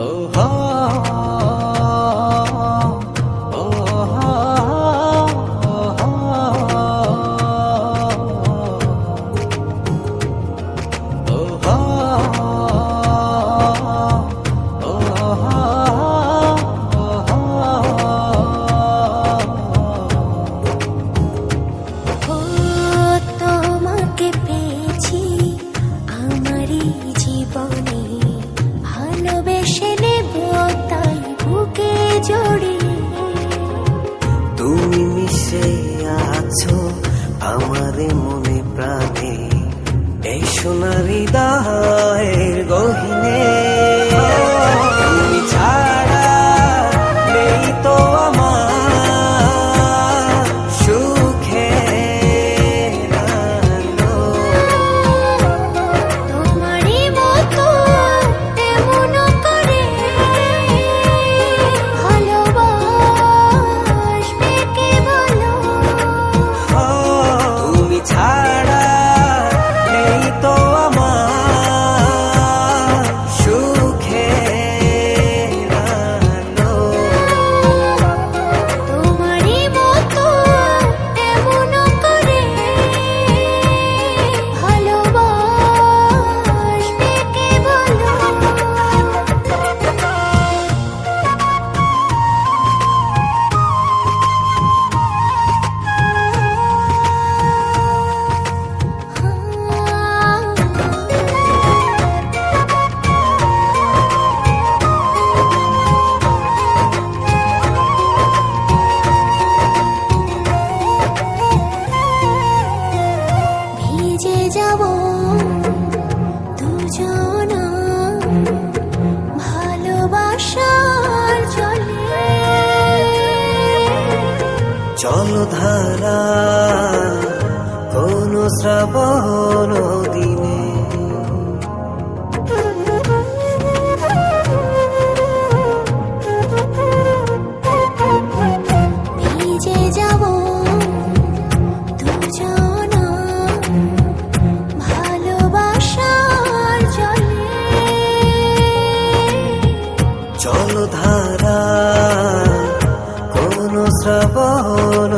Oh. তুমি মিশে আছো আমার মনে প্রাণে। এই সোনারি দাহের গহিনে ধারা কোন শ্রাবণ দিন। শ্রবণ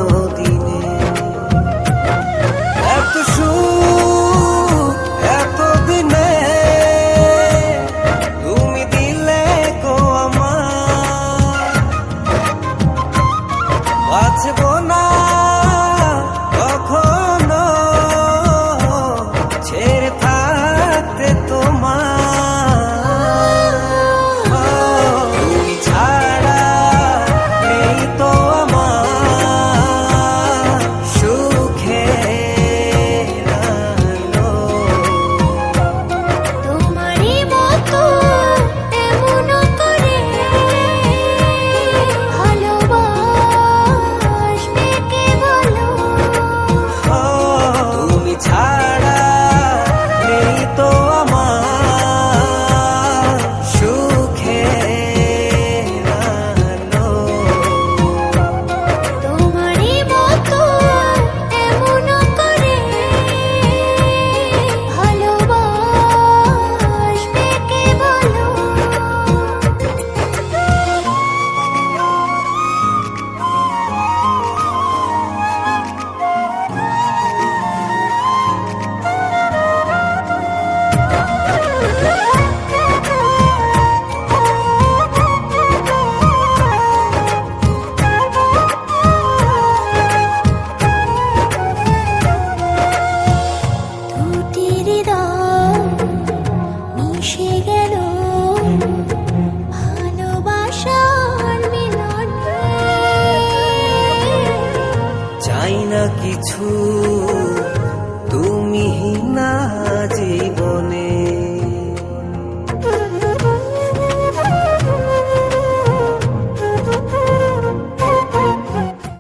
迷途。